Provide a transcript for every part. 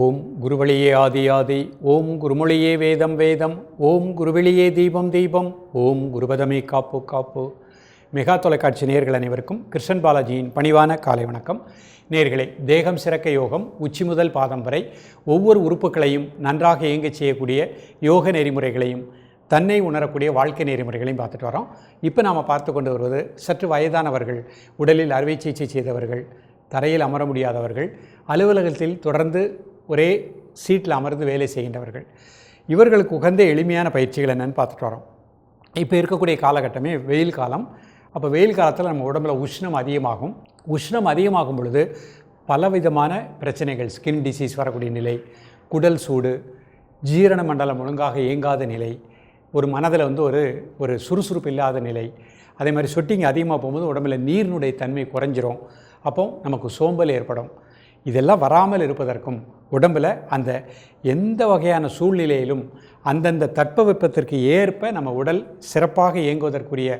ஓம் குருவழியே ஆதி ஆதி ஓம் குருமொழியே வேதம் வேதம் ஓம் குருவெளியே தீபம் தீபம் ஓம் குருபதமே காப்பு காப்பு. மெகா தொலைக்காட்சி நேர்கள் அனைவருக்கும் கிருஷ்ணன் பாலாஜியின் பணிவான காலை வணக்கம். நேர்களே தேகம் சிறக்க யோகம் உச்சி முதல் பாதம் வரை ஒவ்வொரு உறுப்புகளையும் நன்றாக இயங்கச் செய்யக்கூடிய யோக நெறிமுறைகளையும் தன்னை உணரக்கூடிய வாழ்க்கை நெறிமுறைகளையும் பார்த்துட்டு வரோம். இப்போ நாம் பார்த்து கொண்டு வருவது சற்று வயதானவர்கள் உடலில் அறுவை சிகிச்சை செய்தவர்கள் தரையில் அமர முடியாதவர்கள் அலுவலகத்தில் தொடர்ந்து ஒரே சீட்டில் அமர்ந்து வேலை செய்கின்றவர்கள். இவர்களுக்கு உகந்த எளிமையான பயிற்சிகள் என்னென்னு பார்த்துட்டு வரோம். இப்போ இருக்கக்கூடிய காலகட்டமே வெயில் காலம். அப்போ வெயில் காலத்தில் நம்ம உடம்புல உஷ்ணம் அதிகமாகும். உஷ்ணம் அதிகமாகும் பொழுது பலவிதமான பிரச்சனைகள் ஸ்கின் டிசீஸ் வரக்கூடிய நிலை குடல் சூடு ஜீரண மண்டலம் ஒழுங்காக இயங்காத நிலை ஒரு மனதில் வந்து ஒரு ஒரு சுறுசுறுப்பு இல்லாத நிலை அதே மாதிரி சொட்டிங் அதிகமாக போகும்போது உடம்புல நீரினுடைய தன்மை குறைஞ்சிரும். அப்போ நமக்கு சோம்பல் ஏற்படும். இதெல்லாம் வராமல் இருப்பதற்கும் உடம்பில் அந்த எந்த வகையான சூழ்நிலையிலும் அந்தந்த தட்பவெப்பத்திற்கு ஏற்ப நம்ம உடல் சிறப்பாக இயங்குவதற்குரிய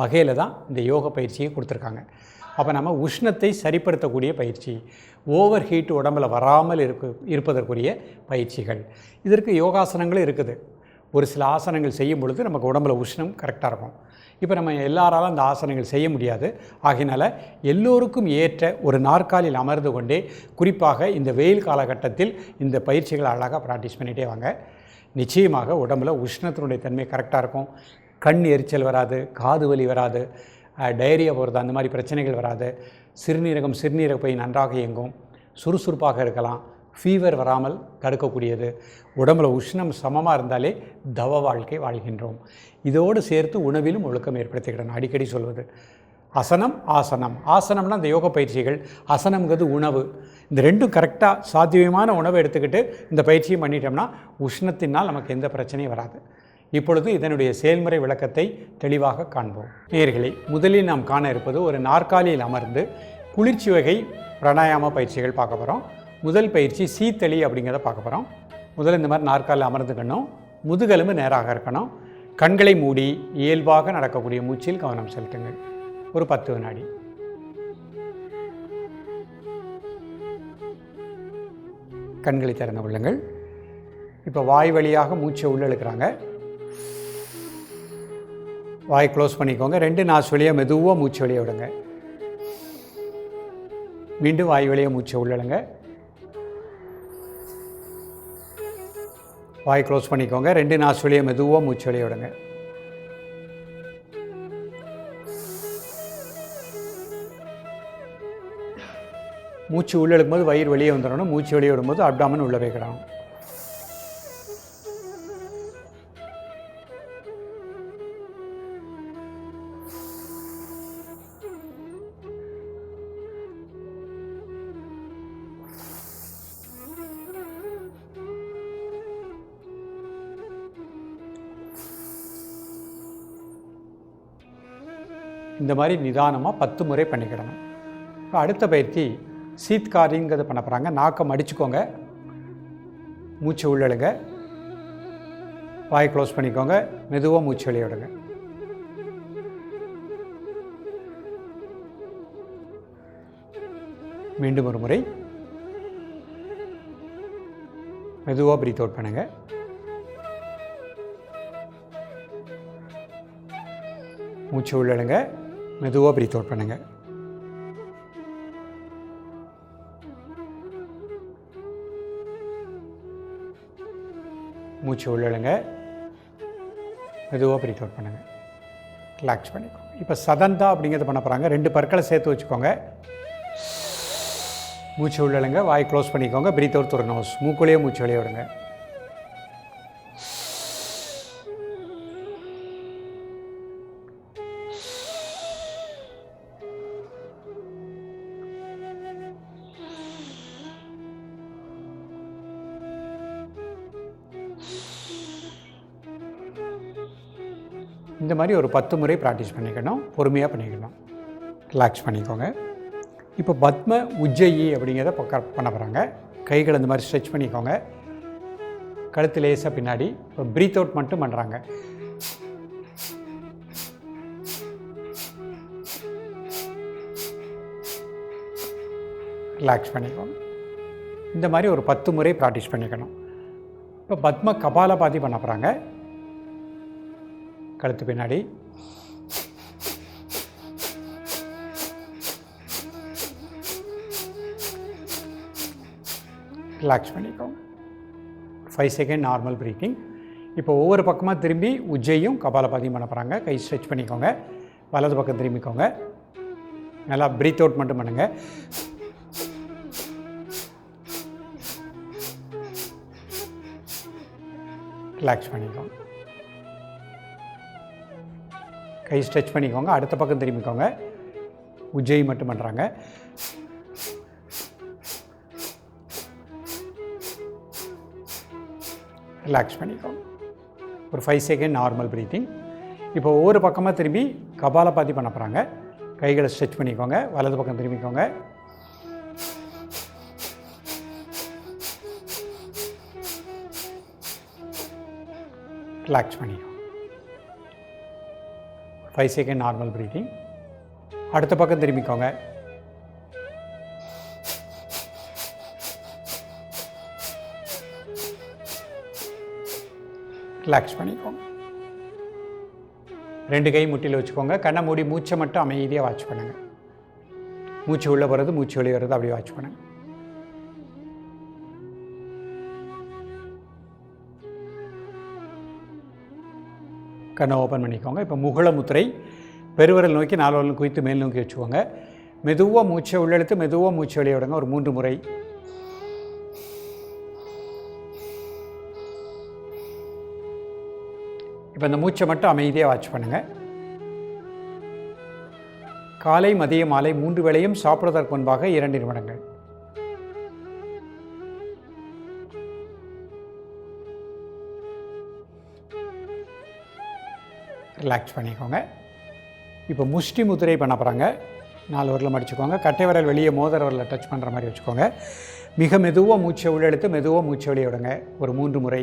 வகையில் தான் இந்த யோக பயிற்சியை கொடுத்துருக்காங்க. அப்போ நம்ம உஷ்ணத்தை சரிப்படுத்தக்கூடிய பயிற்சி ஓவர் ஹீட் உடம்புல வராமல் இருக்கு இருப்பதற்குரிய பயிற்சிகள். இதற்கு யோகாசனங்களும் இருக்குது. ஒரு சில ஆசனங்கள் செய்யும் பொழுது நமக்கு உடம்புல உஷ்ணம் கரெக்டாக இருக்கும். இப்போ நம்ம எல்லாராலும் அந்த ஆசனங்கள் செய்ய முடியாது. ஆகினால எல்லோருக்கும் ஏற்ற ஒரு நாற்காலியில் அமர்ந்து கொண்டே குறிப்பாக இந்த வெயில் காலகட்டத்தில் இந்த பயிற்சிகளை அழகாக ப்ராக்டிஸ் பண்ணிகிட்டே வாங்க. நிச்சயமாக உடம்புல உஷ்ணத்தினுடைய தன்மை கரெக்டாக இருக்கும். கண் எரிச்சல் வராது காது வலி வராது டயரியா போகிறது அந்த மாதிரி பிரச்சனைகள் வராது. சிறுநீரகம் சிறுநீரக பை நன்றாக இயங்கும். சுறுசுறுப்பாக இருக்கலாம். ஃபீவர் வராமல் தடுக்கக்கூடியது. உடம்புல உஷ்ணம் சமமாக இருந்தாலே தவ வாழ்க்கை வாழ்கின்றோம். இதோடு சேர்த்து உணவிலும் ஒழுக்கம் ஏற்படுத்திக்கிடணும். அடிக்கடி சொல்வது. அசனம் ஆசனம். ஆசனம்னா இந்த யோக பயிற்சிகள். அசனம்ங்கிறது உணவு. இந்த ரெண்டும் கரெக்டாக சாத்தியமான உணவை எடுத்துக்கிட்டு இந்த பயிற்சியை பண்ணிட்டோம்னா உஷ்ணத்தினால் நமக்கு எந்த பிரச்சனையும் வராது. இப்பொழுது இதனுடைய செயல்முறை விளக்கத்தை தெளிவாக காண்போம். நேர்களை முதலில் நாம் காண இருப்பது ஒரு நாற்காலியில் அமர்ந்து குளிர்ச்சி வகை பிராணாயாம பயிற்சிகள் பார்க்க போகிறோம் முதல் பயிற்சி சீத்தளி அப்படிங்கிறத பார்க்க போகிறோம் முதல்ல இந்த மாதிரி நாற்காலில் அமர்ந்துக்கணும் முதுகெலும்பு நேராக இருக்கணும். கண்களை மூடி இயல்பாக நடக்கக்கூடிய மூச்சில் கவனம் செலுத்துங்கள். ஒரு பத்து வினாடி. கண்களை திறந்து கொள்ளுங்கள். இப்போ வாய் வழியாக மூச்சை உள்ள இழுக்கிறாங்க. வாய் க்ளோஸ் பண்ணிக்கோங்க. ரெண்டு நாசு வழியாக மெதுவாக மூச்சு வெளியே விடுங்க. மீண்டும் வாய் வழியாக மூச்சை உள்ளழுங்க வாய் க்ளோஸ் பண்ணிக்கோங்க. ரெண்டு நாசு வழியாக மெதுவாக மூச்சு வெளியே விடுங்க. மூச்சு உள்ளே எடுக்கும்போது வயிறு வெளியே வந்துடணும். மூச்சு வெளியே விடும்போது அப்டாமன் உள்ளே வைக்கணும் இந்த மாதிரி நிதானமாக பத்து முறை பண்ணிக்கிடணும். இப்போ அடுத்த பயிற்சி சீத்காரிங்கிறத பண்ண போகிறாங்க நாக்கம் அடிச்சுக்கோங்க. மூச்சு உள்ளழுங்க வாய் க்ளோஸ் பண்ணிக்கோங்க. மெதுவாக மூச்சு வெளியே விடுங்க. மீண்டும் ஒரு முறை. மெதுவாக பிரீத் அவுட் பண்ணுங்கள் மூச்சு உள்ளடுங்க மெதுவாக ப்ரீத் அவுட் பண்ணுங்கள் மூச்சு உள்ளழுங்க மெதுவாக ப்ரீத் அவுட் பண்ணுங்கள் ரிலாக்ஸ் பண்ணிக்கோங்க இப்போ சதந்தா அப்படிங்கிறத பண்ண போகிறாங்க ரெண்டு பற்களை சேர்த்து வச்சுக்கோங்க. மூச்சு உள்ளழுங்க வாய் க்ளோஸ் பண்ணிக்கோங்க. ப்ரீத் அவுட் ஒரு நோஸ் மூக்குள்ளேயே மூச்சு வெளியே விடுங்க. இந்த மாதிரி ஒரு பத்து முறை ப்ராக்டிஸ் பண்ணிக்கணும். பொறுமையாக பண்ணிக்கணும். ரிலாக்ஸ் பண்ணிக்கோங்க. இப்போ பத்ம உஜ்ஜயி அப்படிங்கிறத பக்க பண்ண போகிறாங்க கைகள் இந்த மாதிரி ஸ்ட்ரெச் பண்ணிக்கோங்க. கழுத்து லேசாக பின்னாடி இப்போ ப்ரீத் அவுட் மட்டும் பண்ணுறாங்க ரிலாக்ஸ் பண்ணிக்கோங்க. இந்த மாதிரி ஒரு பத்து முறை ப்ராக்டிஸ் பண்ணிக்கணும். இப்போ பத்ம கபாலபாதி பண்ண போகிறாங்க கழுத்து பின்னாடி. ரிலாக்ஸ் பண்ணிக்கோங்க ஃபைவ் செகண்ட் நார்மல் ப்ரீத்திங் இப்போ ஒவ்வொரு பக்கமாக திரும்பி உஜ்ஜையும் கபாலபாதியும் பண்ண போகிறாங்க கை ஸ்ட்ரெச் பண்ணிக்கோங்க. வலது பக்கம் திரும்பிக்கோங்க. நல்லா ப்ரீத் அவுட் மட்டும் பண்ணுங்கள் ரிலாக்ஸ் பண்ணிக்கோங்க கை ஸ்ட்ரெச் பண்ணிக்கோங்க. அடுத்த பக்கம் திரும்பிக்கோங்க. உஜ்ஜை மட்டும் பண்ணுறாங்க ரிலாக்ஸ் பண்ணிக்கோங்க. ஒரு ஃபைவ் செகண்ட் நார்மல் ப்ரீத்திங் இப்போ ஒவ்வொரு பக்கமாக திரும்பி கபாலபாதி பண்ண போகிறாங்க கைகளை ஸ்ட்ரெச் பண்ணிக்கோங்க. வலது பக்கம் திரும்பிக்கோங்க. ரிலாக்ஸ் பண்ணிக்கோங்க. ஃபைவ் செகண்ட் நார்மல் ப்ரீத்திங் அடுத்த பக்கம் திரும்பிக்கோங்க. ரிலாக்ஸ் பண்ணிக்கோங்க. ரெண்டு கை முட்டியில் வச்சுக்கோங்க. கண்ணை மூடி மூச்சை மட்டும் அமைதியாக வாட்ச் பண்ணுங்கள் மூச்சு உள்ளே போகிறது மூச்சு வெளியே வர்றது அப்படியே வாட்ச் பண்ணுங்கள் கண்ணை ஓப்பன் பண்ணிக்கோங்க. இப்போ முகுளமுத்திரை பெருவரல் நோக்கி நாலு குவித்து மேல் நோக்கி வச்சுக்கோங்க. மெதுவாக மூச்சை உள்ளெழுத்து மெதுவாக மூச்சை வெளியே விடுங்க. ஒரு மூன்று முறை. இப்போ இந்த மூச்சை மட்டும் அமைதியாக வாட்ச் பண்ணுங்கள் காலை மதிய மாலை மூன்று வேளையும் சாப்பிடுவதற்கு முன்பாக இரண்டு நிமிடங்கள். ரிலாக்ஸ் பண்ணிக்கோங்க. இப்போ முஷ்டி முதிரை பண்ண போகிறாங்க நாலு வரல மடிச்சுக்கோங்க. கட்டை விரல் வெளியே மோதிர வரல டச் பண்ணுற மாதிரி வச்சுக்கோங்க. மிக மெதுவாக மூச்சை உள்ளெடுத்து மெதுவாக மூச்சை வெளியே விடுங்க. ஒரு மூன்று முறை.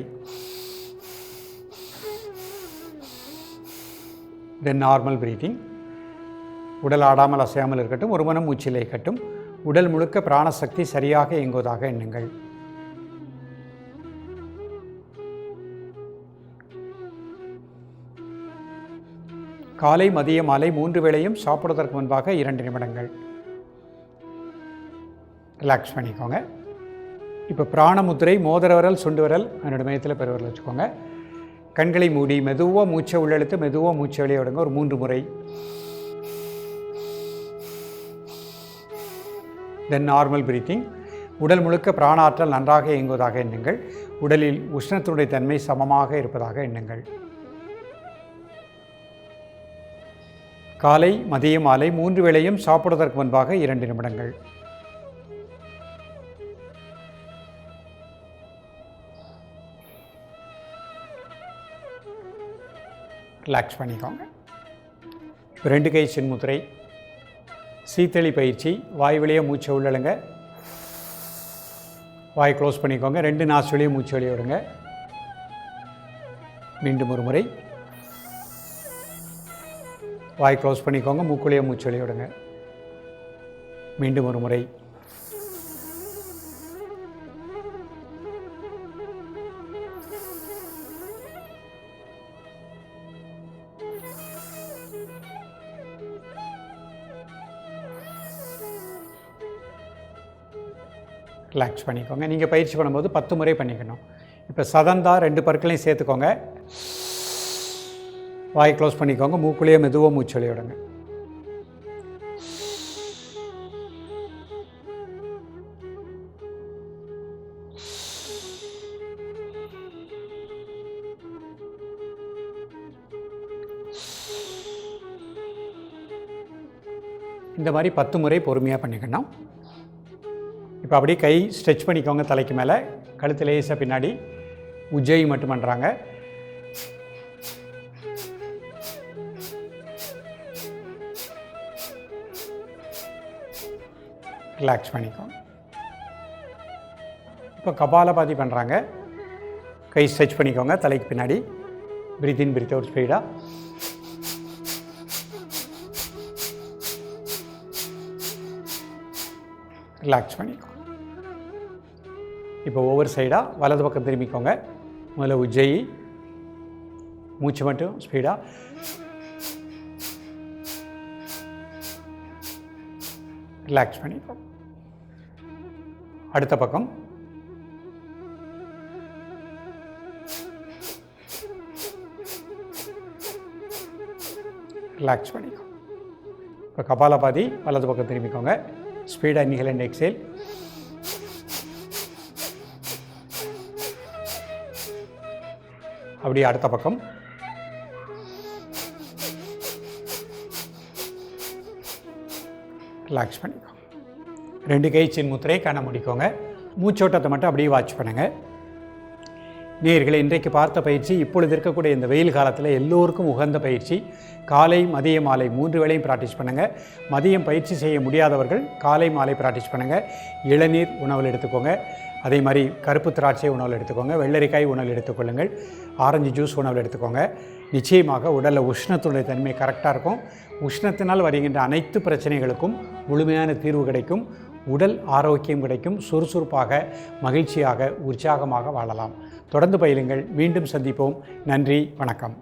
தென் நார்மல் ப்ரீத்திங் உடல் ஆடாமல் அசையாமல் இருக்கட்டும். ஒரு மனம் மூச்சில் இருக்கட்டும் உடல் முழுக்க பிராணசக்தி சரியாக இயங்குவதாக எண்ணுங்கள். காலை மதிய மாலை மூன்று வேளையும் சாப்பிடுவதற்கு முன்பாக இரண்டு நிமிடங்கள். ரிலாக்ஸ் பண்ணிக்கோங்க. இப்போ பிராணமுத்திரை மோதிர விரல் சுண்டு விரல் என்னோட மையத்தில் பெருவிரல் வச்சுக்கோங்க. கண்களை மூடி மெதுவாக மூச்சை உள்ளெழுத்து மெதுவாக மூச்சை வெளியே விடுங்க. ஒரு மூன்று முறை. தென் நார்மல் பிரீத்திங் உடல் முழுக்க பிராணாற்றல் நன்றாக இயங்குவதாக எண்ணுங்கள். உடலில் உஷ்ணத்தினுடைய தன்மை சமமாக இருப்பதாக எண்ணுங்கள். காலை மதிய மாலை மூன்று வேளையும் சாப்பிடுவதற்கு முன்பாக இரண்டு நிமிடங்கள். ரிலாக்ஸ் பண்ணிக்கோங்க. ரெண்டு கை சின்முத்திரை சீத்தளி பயிற்சி. வாய் வழியாக மூச்சை உள்ளழுங்க. வாய் க்ளோஸ் பண்ணிக்கோங்க. ரெண்டு நாசு வழியாக மூச்சு வெளியே விடுங்க. மீண்டும் ஒரு முறை. வாய் க்ளோஸ் பண்ணிக்கோங்க மூக்குழியை மூச்சு விடுங்க மீண்டும் ஒரு முறை. ரிலாக்ஸ் பண்ணிக்கோங்க. நீங்கள் பயிற்சி பண்ணும்போது பத்து முறை பண்ணிக்கணும். இப்போ சதந்தா ரெண்டு பற்களையும் சேர்த்துக்கோங்க. வாய் க்ளோஸ் பண்ணிக்கோங்க மூக்குள்ளேயே மெதுவாக மூச்சொலி விடுங்க. இந்த மாதிரி பத்து முறை பொறுமையாக பண்ணிக்கணும். இப்போ அப்படியே கை ஸ்ட்ரெச் பண்ணிக்கோங்க தலைக்கு மேலே. கழுத்து லேசாக பின்னாடி. உஜ்ஜை மட்டும் பண்ணுறாங்க ரிலாக்ஸ் பண்ணிக்கும் இப்போ கபாலபாதி பண்ணுறாங்க கை ஸ்ட்ரெச் பண்ணிக்கோங்க தலைக்கு பின்னாடி. பிரீத் இன் பிரீத் அவுட் ஸ்பீடாக ரிலாக்ஸ் பண்ணிக்கோ. இப்போ ஒவ்வொரு சைடாக வலது பக்கம் திரும்பிக்கோங்க. முதல்ல உஜ்ஜயி. மூச்சு மட்டும் ஸ்பீடாக ரிலாக்ஸ் பண்ணிக்கோங்க அடுத்த பக்கம். ரிலாக்ஸ் பண்ணிக்கோ. இப்போ கபாலபாதி வலது பக்கம் திரும்பிக்கோங்க. ஸ்பீடாக இன்னிகள் அண்ட் எக்ஸேல் அப்படியே அடுத்த பக்கம். ரிலாக்ஸ் பண்ணிக்கோ. ரெண்டு கை சின் காண முடிக்கோங்க. மூச்சோட்டத்தை மட்டும் அப்படியே வாட்ச் பண்ணுங்கள் நேர்களை இன்றைக்கு பார்த்த பயிற்சி இப்பொழுது இருக்கக்கூடிய இந்த வெயில் காலத்தில் எல்லோருக்கும் உகந்த பயிற்சி. காலை மதிய மாலை மூன்று வேளையும் ப்ராக்டிஸ் பண்ணுங்கள் மதியம் பயிற்சி செய்ய முடியாதவர்கள் காலை மாலை ப்ராக்டிஸ் பண்ணுங்கள் இளநீர் உணவில் எடுத்துக்கோங்க. அதே மாதிரி கருப்பு திராட்சை உணவில் எடுத்துக்கோங்க. வெள்ளரிக்காய் உணவில் எடுத்துக்கொள்ளுங்கள். ஆரஞ்சு ஜூஸ் உணவில் எடுத்துக்கோங்க. நிச்சயமாக உடலில் உஷ்ணத்துடைய தன்மை கரெக்டாக இருக்கும். உஷ்ணத்தினால் வருகின்ற அனைத்து பிரச்சனைகளுக்கும் முழுமையான தீர்வு கிடைக்கும். உடல் ஆரோக்கியம் கிடைக்கும். சுறுசுறுப்பாக மகிழ்ச்சியாக உற்சாகமாக வாழலாம். தொடர்ந்து பயிலுங்கள். மீண்டும் சந்திப்போம். நன்றி. வணக்கம்.